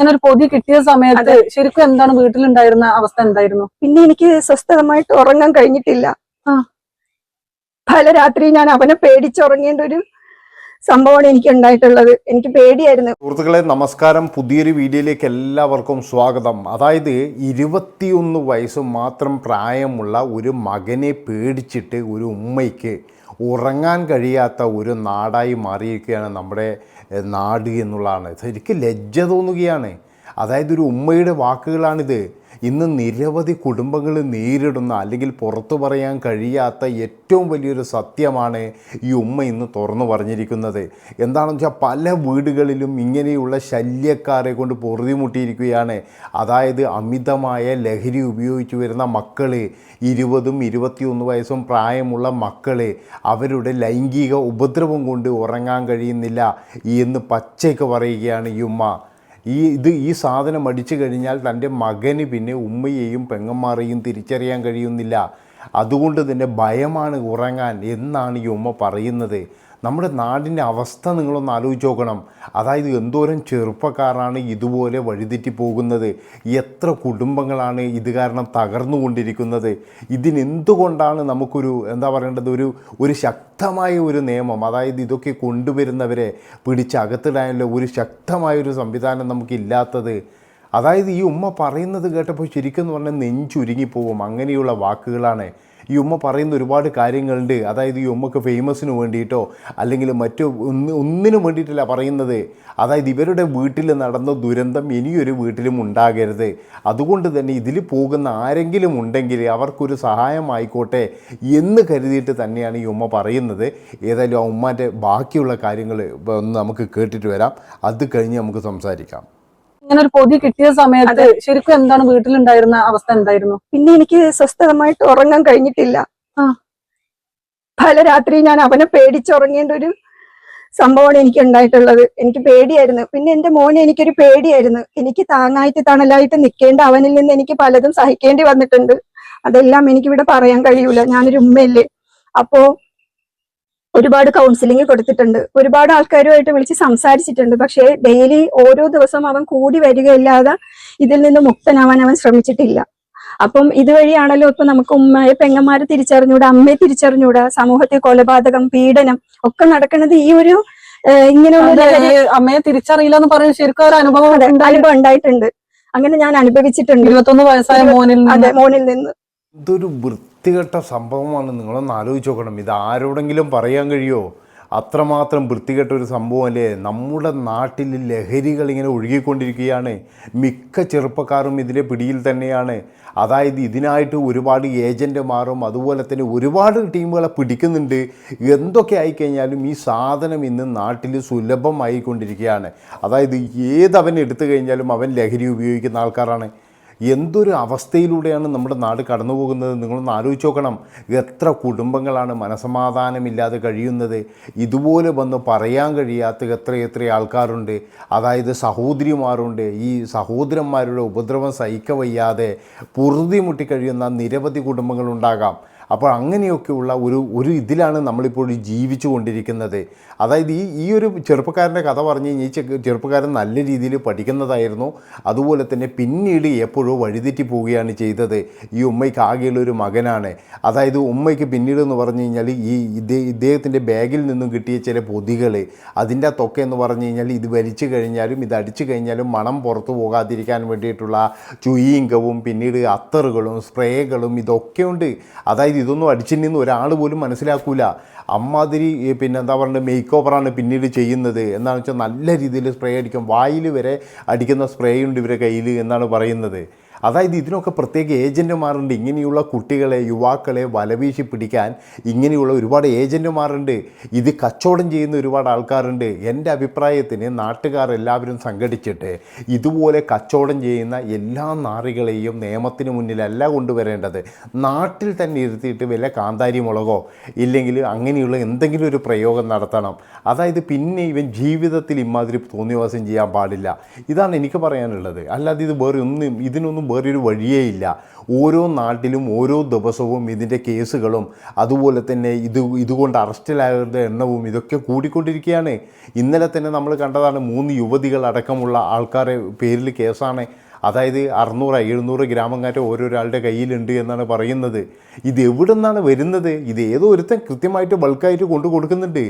ഇങ്ങനെ ഒരു പൊതി കിട്ടിയ സമയത്ത് ശരിക്കും എന്താണ് വീട്ടിലുണ്ടായിരുന്ന അവസ്ഥ എന്തായിരുന്നു? പിന്നെ എനിക്ക് സ്വസ്ഥതമായിട്ട് ഉറങ്ങാൻ കഴിഞ്ഞിട്ടില്ല. ആ. പല രാത്രി ഞാൻ അവനെ പേടിച്ചുറങ്ങേണ്ട ഒരു സംഭവമാണ് എനിക്ക് ഉണ്ടായിട്ടുള്ളത്. എനിക്ക് പേടിയായിരുന്നു. സുഹൃത്തുക്കളെ നമസ്കാരം. പുതിയൊരു വീഡിയോയിലേക്ക് എല്ലാവർക്കും സ്വാഗതം. അതായത് ഇരുപത്തിയൊന്ന് വയസ്സ് മാത്രം പ്രായമുള്ള ഒരു മകനെ പേടിച്ചിട്ട് ഒരു ഉമ്മയ്ക്ക് ഉറങ്ങാൻ കഴിയാത്ത ഒരു നാടായി മാറിയിരിക്കുകയാണ് നമ്മുടെ നാട് എന്നുള്ളതാണ്. ശരിക്കും ലജ്ജ തോന്നുകയാണ്. അതായത് ഒരു ഉമ്മയുടെ വാക്കുകളാണിത്. ഇന്ന് നിരവധി കുടുംബങ്ങൾ നേരിടുന്ന അല്ലെങ്കിൽ പുറത്തു പറയാൻ കഴിയാത്ത ഏറ്റവും വലിയൊരു സത്യമാണ് ഈ ഉമ്മ ഇന്ന് തുറന്നു പറഞ്ഞിരിക്കുന്നത്. എന്താണെന്ന് വെച്ചാൽ പല വീടുകളിലും ഇങ്ങനെയുള്ള ശല്യക്കാരെ കൊണ്ട് പൊറുതിമുട്ടിയിരിക്കുകയാണ്. അതായത് അമിതമായ ലഹരി ഉപയോഗിച്ചു വരുന്ന മക്കൾ ഇരുപതും ഇരുപത്തിയൊന്ന് വയസ്സും പ്രായമുള്ള മക്കൾ അവരുടെ ലൈംഗിക ഉപദ്രവം കൊണ്ട് ഉറങ്ങാൻ കഴിയുന്നില്ല എന്ന് പച്ചയ്ക്ക് പറയുകയാണ് ഈ ഉമ്മ. ഈ ഇത് ഈ സാധനം അടിച്ചു കഴിഞ്ഞാൽ തന്റെ മകന് പിന്നെ ഉമ്മയെയും പെങ്ങന്മാരെയും തിരിച്ചറിയാൻ കഴിയുന്നില്ല. അതുകൊണ്ട് തന്നെ ഭയമാണ് ഉറങ്ങാൻ എന്നാണ് ഈ ഉമ്മ പറയുന്നത്. നമ്മുടെ നാടിന്റെ അവസ്ഥ നിങ്ങളൊന്ന് ആലോചിച്ച് നോക്കണം. അതായത് എന്തോരം ചെറുപ്പക്കാരാണ് ഇതുപോലെ വഴിതെറ്റി പോകുന്നത്. എത്ര കുടുംബങ്ങളാണ് ഇത് കാരണം തകർന്നുകൊണ്ടിരിക്കുന്നത് ഇതിനെന്തുകൊണ്ടാണ് നമുക്കൊരു എന്താ പറയേണ്ടത് ഒരു ഒരു ശക്തമായ ഒരു നിയമം അതായത് ഇതൊക്കെ കൊണ്ടുവരുന്നവരെ പിടിച്ചകത്തിടാനുള്ള ഒരു ശക്തമായൊരു സംവിധാനം നമുക്കില്ലാത്തത്. അതായത് ഈ ഉമ്മ പറയുന്നത് കേട്ടപ്പോൾ ശരിക്കും എന്ന് പറഞ്ഞാൽ നെഞ്ചുരുങ്ങിപ്പോവും അങ്ങനെയുള്ള വാക്കുകളാണ്. ഈ ഉമ്മ പറയുന്ന ഒരുപാട് കാര്യങ്ങളുണ്ട്. അതായത് ഈ ഉമ്മക്ക് ഫേമസിന് വേണ്ടിയിട്ടോ അല്ലെങ്കിൽ മറ്റു ഒന്ന് ഒന്നിനും വേണ്ടിയിട്ടല്ല പറയുന്നത്. അതായത് ഇവരുടെ വീട്ടിൽ നടന്ന ദുരന്തം ഇനിയൊരു വീട്ടിലും ഉണ്ടാകരുത്. അതുകൊണ്ട് തന്നെ ഇതിൽ പോകുന്ന ആരെങ്കിലും ഉണ്ടെങ്കിൽ അവർക്കൊരു സഹായമായിക്കോട്ടെ എന്ന് കരുതിയിട്ട് തന്നെയാണ് ഈ ഉമ്മ പറയുന്നത്. ഏതായാലും ആ ഉമ്മാന്റെ ബാക്കിയുള്ള കാര്യങ്ങൾ ഒന്ന് നമുക്ക് കേട്ടിട്ട് വരാം. അത് കഴിഞ്ഞ് നമുക്ക് സംസാരിക്കാം. ഇങ്ങനെ ഒരു പൊതി കിട്ടിയ സമയത്ത് ശരിക്കും എന്താണ് വീട്ടിലുണ്ടായിരുന്ന അവസ്ഥ എന്തായിരുന്നു? പിന്നെ എനിക്ക് സ്വസ്ഥതമായിട്ട് ഉറങ്ങാൻ കഴിഞ്ഞിട്ടില്ല. പല രാത്രി ഞാൻ അവനെ പേടിച്ചുറങ്ങേണ്ട ഒരു സംഭവമാണ് എനിക്ക് ഉണ്ടായിട്ടുള്ളത്. എനിക്ക് പേടിയായിരുന്നു. പിന്നെ എന്റെ മോനെ എനിക്കൊരു പേടിയായിരുന്നു. എനിക്ക് താങ്ങായിട്ട് തണലായിട്ട് നിൽക്കേണ്ട അവനിൽ നിന്ന് എനിക്ക് പലതും സഹിക്കേണ്ടി വന്നിട്ടുണ്ട്. അതെല്ലാം എനിക്കിവിടെ പറയാൻ കഴിയൂല. ഞാനൊരു ഉമ്മയല്ലേ. അപ്പോ ഒരുപാട് കൗൺസിലിംഗ് കൊടുത്തിട്ടുണ്ട്. ഒരുപാട് ആൾക്കാരുമായിട്ട് വിളിച്ച് സംസാരിച്ചിട്ടുണ്ട്. പക്ഷേ ഡെയിലി ഓരോ ദിവസവും അവൻ കൂടി വരികയില്ലാതെ ഇതിൽ നിന്ന് മുക്തനാവാൻ അവൻ ശ്രമിച്ചിട്ടില്ല. അപ്പം ഇതുവഴിയാണല്ലോ ഇപ്പൊ നമുക്ക് ഉമ്മയെ പെങ്ങന്മാരെ തിരിച്ചറിഞ്ഞൂടാ അമ്മയെ തിരിച്ചറിഞ്ഞൂടാ സമൂഹത്തിൽ കൊലപാതകം പീഡനം ഒക്കെ നടക്കുന്നത് ഈ ഒരു ഇങ്ങനെയുള്ള അമ്മയെ തിരിച്ചറിയില്ല എന്ന് പറയുന്ന ശരിക്കും ഒരു അനുഭവം അനുഭവം ഉണ്ടായിട്ടുണ്ട്. അങ്ങനെ ഞാൻ അനുഭവിച്ചിട്ടുണ്ട്. ഇരുപത്തൊന്ന് വയസ്സായ മോനിൽ നിന്ന്. അതെ മോനിൽ നിന്ന്. ഇതൊരു വൃത്തികെട്ട സംഭവമാണ്. നിങ്ങളൊന്ന് ആലോചിച്ച് നോക്കണം. ഇത് ആരോടെങ്കിലും പറയാൻ കഴിയുമോ അത്രമാത്രം വൃത്തികെട്ട ഒരു സംഭവമല്ലേ? നമ്മുടെ നാട്ടിൽ ലഹരികൾ ഇങ്ങനെ ഒഴുകിക്കൊണ്ടിരിക്കുകയാണ്. മിക്ക ചെറുപ്പക്കാരും ഇതിന്റെ പിടിയിൽ തന്നെയാണ്. അതായത് ഇതിനായിട്ട് ഒരുപാട് ഏജന്റുമാരും അതുപോലെ തന്നെ ഒരുപാട് ടീമുകളെ പിടിക്കുന്നുണ്ട്. എന്തൊക്കെ ആയിക്കഴിഞ്ഞാലും ഈ സാധനം ഇന്ന് നാട്ടിൽ സുലഭമായിക്കൊണ്ടിരിക്കുകയാണ്. അതായത് ഏതവൻ എടുത്തു കഴിഞ്ഞാലും അവൻ ലഹരി ഉപയോഗിക്കുന്ന ആൾക്കാരാണ്. എന്തൊരു അവസ്ഥയിലൂടെയാണ് നമ്മുടെ നാട് കടന്നു പോകുന്നത് നിങ്ങളൊന്ന് ആലോചിച്ച് നോക്കണം. എത്ര കുടുംബങ്ങളാണ് മനസമാധാനമില്ലാതെ കഴിയുന്നത്? ഇതുപോലെ വന്ന് പറയാൻ കഴിയാത്ത എത്ര എത്ര ആൾക്കാരുണ്ട്. അതായത് സഹോദരിമാരുണ്ട്. ഈ സഹോദരന്മാരുടെ ഉപദ്രവം സഹിക്കവയ്യാതെ വയ്യാതെ മുട്ടിക്കഴിയുന്ന കഴിയുന്ന നിരവധി കുടുംബങ്ങളുണ്ടാകാം. അപ്പോൾ അങ്ങനെയൊക്കെയുള്ള ഒരു ഒരു ഇതിലാണ് നമ്മളിപ്പോൾ ജീവിച്ചു കൊണ്ടിരിക്കുന്നത് അതായത് ഈ ഈ ഒരു ചെറുപ്പക്കാരന്റെ കഥ പറഞ്ഞു കഴിഞ്ഞാൽ ഈ ചെറുപ്പക്കാരൻ നല്ല രീതിയിൽ പഠിക്കുന്നതായിരുന്നു. അതുപോലെ തന്നെ പിന്നീട് എപ്പോഴോ വഴിതെറ്റി പോവുകയാണ് ചെയ്തത്. ഈ ഉമ്മയ്ക്ക് ആകെയുള്ള ഒരു മകനാണ്. അതായത് ഉമ്മയ്ക്ക് പിന്നീട് എന്ന് പറഞ്ഞു കഴിഞ്ഞാൽ ഈ ഇദ്ദേഹം ഇദ്ദേഹത്തിന്റെ ബാഗിൽ നിന്നും കിട്ടിയ ചില പൊതികൾ അതിന്റെ തൊക്കെ എന്ന് പറഞ്ഞു കഴിഞ്ഞാൽ ഇത് വലിച്ചു കഴിഞ്ഞാലും ഇത് അടിച്ചു കഴിഞ്ഞാലും മണം പുറത്തു പോകാതിരിക്കാൻ വേണ്ടിയിട്ടുള്ള ചുയിങ്കവും പിന്നീട് അത്തറുകളും സ്പ്രേകളും ഇതൊക്കെ ഉണ്ട് അതായത് ഇതൊന്നും അടിച്ചിട്ടുണ്ടെന്ന് ഒരാൾ പോലും മനസ്സിലാക്കൂല. അമ്മാതിരി പിന്നെ എന്താ പറയുക മേക്ക് ഓവറാണ് പിന്നീട് ചെയ്യുന്നത് എന്താണെന്ന് വെച്ചാൽ നല്ല രീതിയിൽ സ്പ്രേ അടിക്കും. വായിൽ വരെ അടിക്കുന്ന സ്പ്രേ ഉണ്ട് ഇവരെ കയ്യിൽ എന്നാണ് പറയുന്നത്. അതായത് ഇതിനൊക്കെ പ്രത്യേക ഏജന്റുമാരുണ്ട് ഇങ്ങനെയുള്ള കുട്ടികളെ യുവാക്കളെ വലവീശി പിടിക്കാൻ ഇങ്ങനെയുള്ള ഒരുപാട് ഏജന്റുമാരുണ്ട് ഇത് കച്ചവടം ചെയ്യുന്ന ഒരുപാട് ആൾക്കാരുണ്ട്. എന്റെ അഭിപ്രായത്തിന് നാട്ടുകാർ എല്ലാവരും സംഘടിച്ചിട്ട് ഇതുപോലെ കച്ചവടം ചെയ്യുന്ന എല്ലാ നാറികളെയും നിയമത്തിന് മുന്നിലല്ല കൊണ്ടുവരേണ്ടത്. നാട്ടിൽ തന്നെ ഇരുത്തിയിട്ട് വല്ല കാന്താരി മുളകോ ഇല്ലെങ്കിൽ അങ്ങനെയുള്ള എന്തെങ്കിലും ഒരു പ്രയോഗം നടത്തണം. അതായത് പിന്നെ ഇവൻ ജീവിതത്തിൽ ഇമാതിരി തോന്നിവാസം ചെയ്യാൻ പാടില്ല. ഇതാണ് എനിക്ക് പറയാനുള്ളത്. അല്ലാതെ ഇത് വേറെ ഒന്നും ഇതിനൊന്നും വേറൊരു വഴിയേ ഇല്ല. ഓരോ നാട്ടിലും ഓരോ ദിവസവും ഇതിന്റെ കേസുകളും അതുപോലെ തന്നെ ഇത് ഇതുകൊണ്ട് അറസ്റ്റിലായവരുടെ എണ്ണവും ഇതൊക്കെ കൂടിക്കൊണ്ടിരിക്കുകയാണ്. ഇന്നലെ തന്നെ നമ്മൾ കണ്ടതാണ് മൂന്ന് യുവതികൾ അടക്കമുള്ള ആൾക്കാരെ പേരിൽ കേസാണ്. അതായത് അറുന്നൂറ് എഴുന്നൂറ് ഗ്രാമങ്ങാറ്റം ഓരോരാളുടെ കയ്യിലുണ്ട് എന്നാണ് പറയുന്നത്. ഇത് എവിടെ നിന്നാണ് വരുന്നത്? ഇത് ഏതോ ഒരുത്തൻ കൃത്യമായിട്ട് ബൾക്കായിട്ട് കൊണ്ടു കൊടുക്കുന്നുണ്ട്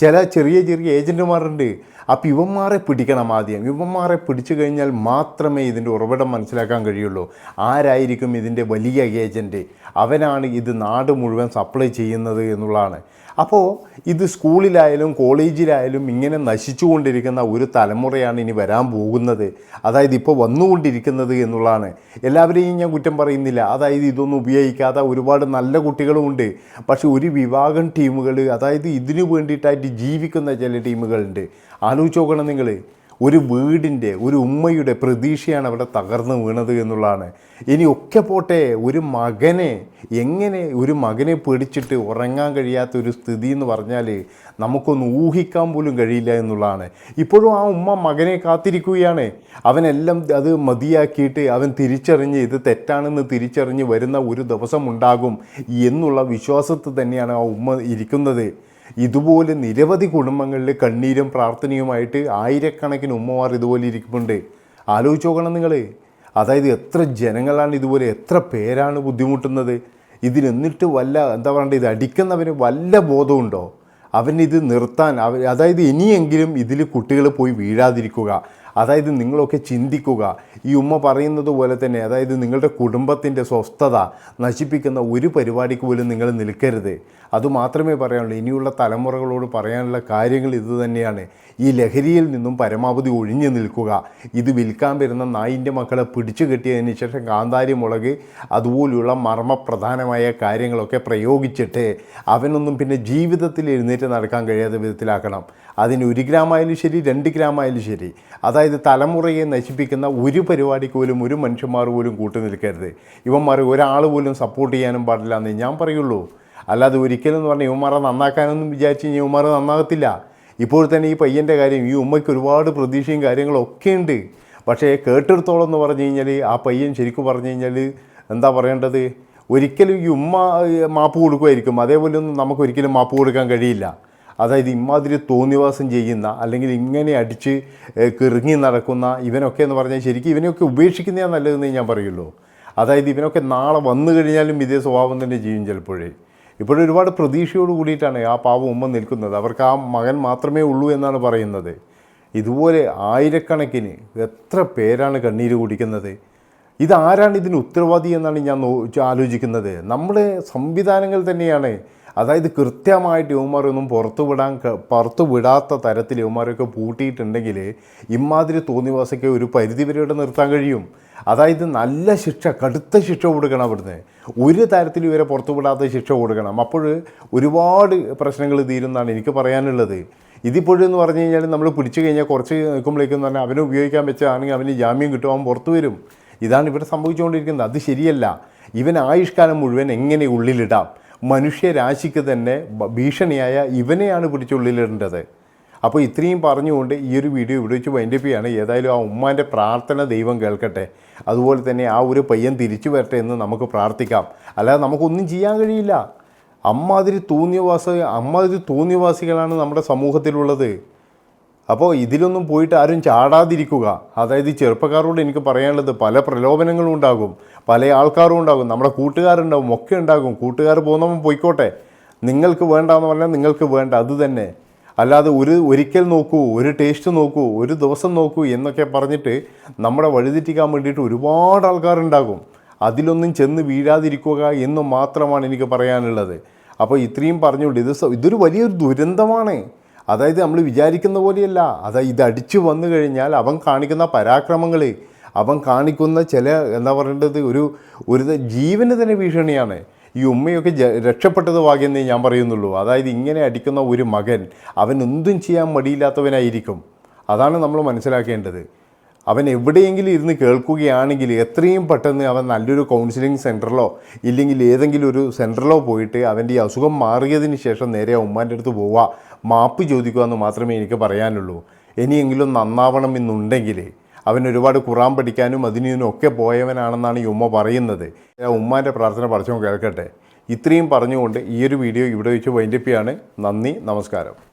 ചില ചെറിയ ചെറിയ ഏജന്റുമാരുണ്ട് അപ്പോൾ ഇവന്മാരെ പിടിക്കണം ആദ്യം. ഇവന്മാരെ പിടിച്ചു കഴിഞ്ഞാൽ മാത്രമേ ഇതിന്റെ ഉറവിടം മനസ്സിലാക്കാൻ കഴിയുള്ളൂ. ആരായിരിക്കും ഇതിന്റെ വലിയ ഏജന്റ് അവനാണ് ഇത് നാട് മുഴുവൻ സപ്ലൈ ചെയ്യുന്നത് എന്നുള്ളതാണ്. അപ്പോൾ ഇത് സ്കൂളിലായാലും കോളേജിലായാലും ഇങ്ങനെ നശിച്ചുകൊണ്ടിരിക്കുന്ന ഒരു തലമുറയാണ് ഇനി വരാൻ പോകുന്നത്. അതായത് ഇപ്പോൾ വന്നുകൊണ്ടിരിക്കുന്നത് എന്നുള്ളതാണ്. എല്ലാവരെയും ഞാൻ കുറ്റം പറയുന്നില്ല. അതായത് ഇതൊന്നും ഉപയോഗിക്കാതെ ഒരുപാട് നല്ല കുട്ടികളുമുണ്ട് പക്ഷെ ഒരു വിഭാഗം ടീമുകൾ അതായത് ഇതിനു വേണ്ടിയിട്ടായിട്ട് ജീവിക്കുന്ന ചില ടീമുകളുണ്ട്. ആലോചിച്ച് നോക്കണം നിങ്ങൾ ഒരു വീടിന്റെ ഒരു ഉമ്മയുടെ പ്രതീക്ഷയാണ് അവിടെ തകർന്നു വീണത് എന്നുള്ളതാണ്. ഇനി ഒക്കെ പോട്ടെ ഒരു മകനെ എങ്ങനെ ഒരു മകനെ പിടിച്ചിട്ട് ഉറങ്ങാൻ കഴിയാത്ത ഒരു സ്ഥിതി എന്ന് പറഞ്ഞാൽ നമുക്കൊന്ന് ഊഹിക്കാൻ പോലും കഴിയില്ല എന്നുള്ളതാണ്. ഇപ്പോഴും ആ ഉമ്മ മകനെ കാത്തിരിക്കുകയാണ്. അവനെല്ലാം അത് മതിയാക്കിയിട്ട് അവൻ തിരിച്ചറിഞ്ഞ് ഇത് തെറ്റാണെന്ന് തിരിച്ചറിഞ്ഞ് വരുന്ന ഒരു ദിവസം ഉണ്ടാകും എന്നുള്ള വിശ്വാസത്തിൽ തന്നെയാണ് ആ ഉമ്മ ഇരിക്കുന്നത്. ഇതുപോലെ നിരവധി കുടുംബങ്ങളിൽ കണ്ണീരും പ്രാർത്ഥനയുമായിട്ട് ആയിരക്കണക്കിന് ഉമ്മമാർ ഇതുപോലെ ഇരിക്കുന്നുണ്ട്. ആലോചിച്ച് നോക്കണം നിങ്ങൾ അതായത് എത്ര ജനങ്ങളാണ് ഇതുപോലെ എത്ര പേരാണ് ബുദ്ധിമുട്ടുന്നത്? ഇതിനെന്നിട്ട് വല്ല എന്താ പറയണ്ടത് ഇത് അടിക്കുന്നവന് വല്ല ബോധമുണ്ടോ അവനിത് നിർത്താൻ അവ അതായത് ഇനിയെങ്കിലും ഇതിൽ കുട്ടികൾ പോയി വീഴാതിരിക്കുക. അതായത് നിങ്ങളൊക്കെ ചിന്തിക്കുക. ഈ ഉമ്മ പറയുന്നത് പോലെ തന്നെ അതായത് നിങ്ങളുടെ കുടുംബത്തിന്റെ സ്വസ്ഥത നശിപ്പിക്കുന്ന ഒരു പരിപാടിക്ക് പോലും നിങ്ങൾ നിൽക്കരുത്. അതുമാത്രമേ പറയാനുള്ളൂ. ഇനിയുള്ള തലമുറകളോട് പറയാനുള്ള കാര്യങ്ങൾ ഇത് തന്നെയാണ്. ഈ ലഹരിയിൽ നിന്നും പരമാവധി ഒഴിഞ്ഞു നിൽക്കുക. ഇത് വിൽക്കാൻ വരുന്ന നായിന്റെ മക്കളെ പിടിച്ചു കെട്ടിയതിന് ശേഷം കാന്താരി മുളക് അതുപോലുള്ള മർമ്മപ്രധാനമായ കാര്യങ്ങളൊക്കെ പ്രയോഗിച്ചിട്ട് അവനൊന്നും പിന്നെ ജീവിതത്തിൽ എഴുന്നേറ്റ് നടക്കാൻ കഴിയാത്ത വിധത്തിലാക്കണം. അതിന് ഒരു ഗ്രാമായാലും ശരി രണ്ട് ഗ്രാമായാലും ശരി. അതായത് തലമുറയെ നശിപ്പിക്കുന്ന ഒരു പരിപാടിക്ക് പോലും ഒരു മനുഷ്യന്മാർ പോലും കൂട്ടു നിൽക്കരുത്. ഇവന്മാർ ഒരാൾ പോലും സപ്പോർട്ട് ചെയ്യാനും പാടില്ല എന്നേ ഞാൻ പറയുള്ളൂ. അല്ലാതെ ഒരിക്കലും എന്ന് പറഞ്ഞാൽ ഇവന്മാരെ നന്നാക്കാനൊന്നും വിചാരിച്ച് കഴിഞ്ഞാൽ ഇവന്മാർ നന്നാകത്തില്ല. ഇപ്പോൾ തന്നെ ഈ പയ്യന്റെ കാര്യം ഈ ഉമ്മയ്ക്ക് ഒരുപാട് പ്രതീക്ഷയും കാര്യങ്ങളും ഒക്കെ ഉണ്ട്. പക്ഷേ കേട്ടെടുത്തോളം എന്ന് പറഞ്ഞു കഴിഞ്ഞാൽ ആ പയ്യൻ ശരിക്കും പറഞ്ഞു കഴിഞ്ഞാൽ എന്താ പറയേണ്ടത്? ഒരിക്കലും ഈ ഉമ്മ മാപ്പ് കൊടുക്കുമായിരിക്കും. അതേപോലെ ഒന്നും നമുക്ക് ഒരിക്കലും മാപ്പ് കൊടുക്കാൻ കഴിയില്ല. അതായത് ഇമാതിരി തോന്നിവാസം ചെയ്യുന്ന അല്ലെങ്കിൽ ഇങ്ങനെ അടിച്ച് കിറങ്ങി നടക്കുന്ന ഇവനൊക്കെ എന്ന് പറഞ്ഞാൽ ശരിക്കും ഇവനെയൊക്കെ ഉപേക്ഷിക്കുന്നതാണ് നല്ലതെന്ന് ഞാൻ പറയുള്ളൂ. അതായത് ഇവനൊക്കെ നാളെ വന്നു കഴിഞ്ഞാലും ഇതേ സ്വഭാവം തന്നെ ചെയ്യും ചിലപ്പോഴേ. ഇപ്പോഴും ഒരുപാട് പ്രതീക്ഷയോട് കൂടിയിട്ടാണ് ആ പാവം ഉമ്മ നിൽക്കുന്നത്. അവർക്ക് ആ മകൻ മാത്രമേ ഉള്ളൂ എന്നാണ് പറയുന്നത്. ഇതുപോലെ ആയിരക്കണക്കിന് എത്ര പേരാണ് കണ്ണീര് കുടിക്കുന്നത്? ഇതാരാണ് ഇതിന് ഉത്തരവാദി എന്നാണ് ഞാൻ ആലോചിക്കുന്നത്. നമ്മുടെ സംവിധാനങ്ങൾ തന്നെയാണ് അതായത് കൃത്യമായിട്ട് യുവമാരൊന്നും പുറത്തു വിടാൻ ക- പുറത്തു വിടാത്ത തരത്തിൽ യുവമാരൊക്കെ പൂട്ടിയിട്ടുണ്ടെങ്കിൽ ഇമാതിരി തോന്നിവാസയ്ക്ക് ഒരു പരിധി വരെ ഇവിടെ നിർത്താൻ കഴിയും. അതായത് നല്ല ശിക്ഷ കടുത്ത ശിക്ഷ കൊടുക്കണം അവിടുന്ന്. ഒരു തരത്തിൽ ഇവരെ പുറത്തുവിടാത്ത ശിക്ഷ കൊടുക്കണം. അപ്പോൾ ഒരുപാട് പ്രശ്നങ്ങൾ തീരുന്നതാണ് എനിക്ക് പറയാനുള്ളത്. ഇതിപ്പോഴെന്ന് പറഞ്ഞു കഴിഞ്ഞാൽ നമ്മൾ പിടിച്ചു കഴിഞ്ഞാൽ കുറച്ച് നിൽക്കുമ്പോഴേക്കും തന്നെ അവനെ ഉപയോഗിക്കാൻ വെച്ചാണെങ്കിൽ അവന് ജാമ്യം കിട്ടും അവൻ പുറത്തു വരും. ഇതാണ് ഇവിടെ സംഭവിച്ചുകൊണ്ടിരിക്കുന്നത്. അത് ശരിയല്ല. ഇവൻ ആയുഷ്കാലം മുഴുവൻ എങ്ങനെ ഉള്ളിലിടാം? മനുഷ്യരാശിക്ക് തന്നെ ഭീഷണിയായ ഇവനെയാണ് പിടിച്ചുള്ളിലിടേണ്ടത്. അപ്പോൾ ഇത്രയും പറഞ്ഞുകൊണ്ട് ഈ ഒരു വീഡിയോ ഇവിടെ വെച്ച് വൈൻഡപ്പ് ചെയ്യാണ്. ഏതായാലും ആ ഉമ്മാന്റെ പ്രാർത്ഥന ദൈവം കേൾക്കട്ടെ. അതുപോലെ തന്നെ ആ ഒരു പയ്യൻ തിരിച്ചു വരട്ടെ എന്ന് നമുക്ക് പ്രാർത്ഥിക്കാം. അല്ലാതെ നമുക്കൊന്നും ചെയ്യാൻ കഴിയില്ല. അമ്മാതിരി തോന്നിയവാസ അമ്മാതിരി തോന്നിയവാസികളാണ് നമ്മുടെ സമൂഹത്തിലുള്ളത്. അപ്പോൾ ഇതിലൊന്നും പോയിട്ട് ആരും ചാടാതിരിക്കുക. അതായത് ചെറുപ്പക്കാരോട് എനിക്ക് പറയാനുള്ളത് പല പ്രലോഭനങ്ങളും ഉണ്ടാകും പല ആൾക്കാരും ഉണ്ടാകും നമ്മുടെ കൂട്ടുകാരുണ്ടാവും ഒക്കെ ഉണ്ടാകും. കൂട്ടുകാർ പോകുന്നവൻ പോയിക്കോട്ടെ. നിങ്ങൾക്ക് വേണ്ടാന്ന് പറഞ്ഞാൽ നിങ്ങൾക്ക് വേണ്ട അത് തന്നെ. അല്ലാതെ ഒരു ഒരിക്കൽ നോക്കൂ ഒരു ടേസ്റ്റ് നോക്കൂ ഒരു ദിവസം നോക്കൂ എന്നൊക്കെ പറഞ്ഞിട്ട് നമ്മളെ വഴിതെറ്റിക്കാൻ വേണ്ടിയിട്ട് ഒരുപാട് ആൾക്കാരുണ്ടാകും. അതിലൊന്നും ചെന്ന് വീഴാതിരിക്കുക എന്ന് മാത്രമാണ് എനിക്ക് പറയാനുള്ളത്. അപ്പോൾ ഇത്രയും പറഞ്ഞുകൊണ്ട് ഇത് ഇതൊരു വലിയൊരു ദുരന്തമാണ്. അതായത് നമ്മൾ വിചാരിക്കുന്ന പോലെയല്ല. അതായത് ഇത് അടിച്ചു വന്നു കഴിഞ്ഞാൽ അവൻ കാണിക്കുന്ന പരാക്രമങ്ങൾ അവൻ കാണിക്കുന്ന ചില എന്താ പറയേണ്ടത് ഒരു ഒരു ജീവന് തന്നെ ഭീഷണിയാണ്. ഈ ഉമ്മയൊക്കെ രക്ഷപ്പെട്ടത് ഭാഗ്യെന്നേ ഞാൻ പറയുന്നുള്ളൂ. അതായത് ഇങ്ങനെ അടിക്കുന്ന ഒരു മകൻ അവൻ എന്തും ചെയ്യാൻ മടിയില്ലാത്തവനായിരിക്കും. അതാണ് നമ്മൾ മനസ്സിലാക്കേണ്ടത്. അവൻ എവിടെയെങ്കിലും ഇരുന്ന് കേൾക്കുകയാണെങ്കിൽ എത്രയും പെട്ടെന്ന് അവൻ നല്ലൊരു കൗൺസിലിംഗ് സെന്ററിലോ ഇല്ലെങ്കിൽ ഏതെങ്കിലും ഒരു സെന്ററിലോ പോയിട്ട് അവന്റെ ഈ അസുഖം മാറിയതിന് ശേഷം നേരെ ഉമ്മാന്റെ അടുത്ത് പോവുക. മാപ്പ് ചോദിക്കുക എന്ന് മാത്രമേ എനിക്ക് പറയാനുള്ളൂ. ഇനിയെങ്കിലും നന്നാവണം എന്നുണ്ടെങ്കിൽ അവൻ ഒരുപാട് ഖുറാൻ പഠിക്കാനും അതിനും ഇതിനും ഒക്കെ പോയവനാണെന്നാണ് ഈ ഉമ്മ പറയുന്നത്. ഉമ്മാന്റെ പ്രാർത്ഥന പഠിച്ചോ കേൾക്കട്ടെ. ഇത്രയും പറഞ്ഞുകൊണ്ട് ഈ ഒരു വീഡിയോ ഇവിടെ വെച്ച് വൈൻഡപ്പിയാണ് നന്ദി നമസ്കാരം.